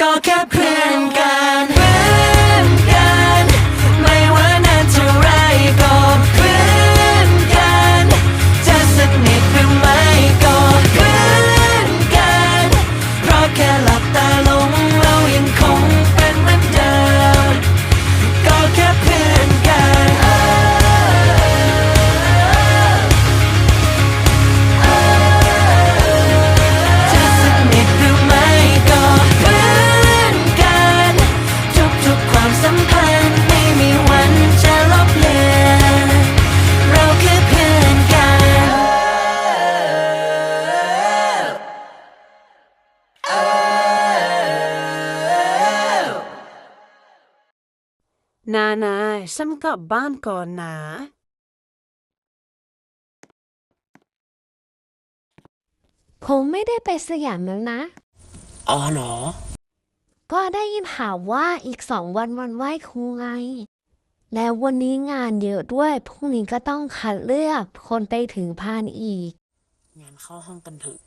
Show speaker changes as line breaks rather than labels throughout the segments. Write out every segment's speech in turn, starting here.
ก็แค่เพื่อนกัน นานาย
ฉันกลับบ้านก่อนนะ
ผมไม่ได้ไปสยามแล้วนะ
อ๋อเหรอ
ก็ได้ยินข่าวว่าอีกสองวันวันไหว้ครูไง แล้ววันนี้งานเยอะด้วย พรุ่งนี้ก็ต้องคัดเลือกคนไปถึงพานอีก
งานเข้าห้องกันเถอะ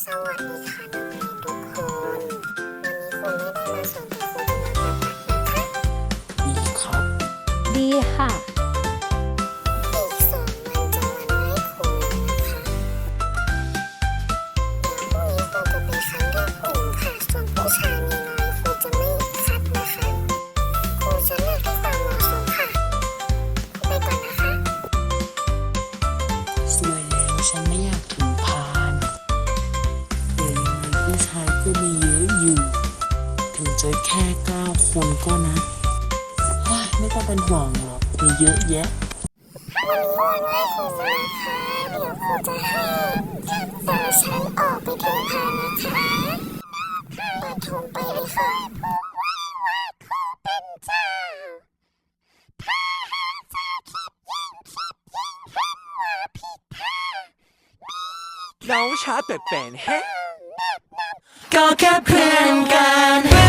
สวัสดีค่ะนักเรียนทุกคน วันนี้ครูไม่ได้มาสอนแต่ครูจะมาประกาศนะคะ
ดีครับ
ดีค่ะ
ค่เก้าคนก็นะเฮ้ยไม่ต้องเป็นห่วงหรอกมีเยอะแยะ
วันนี้วันไหว้ครูใช่ไหมคะเดี๋ยวครูจะให้ตาฉันออกไปเดินพานนะคะเปิดธงไปเลยค่ะผู้ไหว้ว่าครูเป็นเจ้าถ้าหากจะคิดยิ่งคิดยิ่งเห็นว่าผิดทาง
น้องช้าแต่เป็นแฮะ
ก็แค่เพื่อนกัน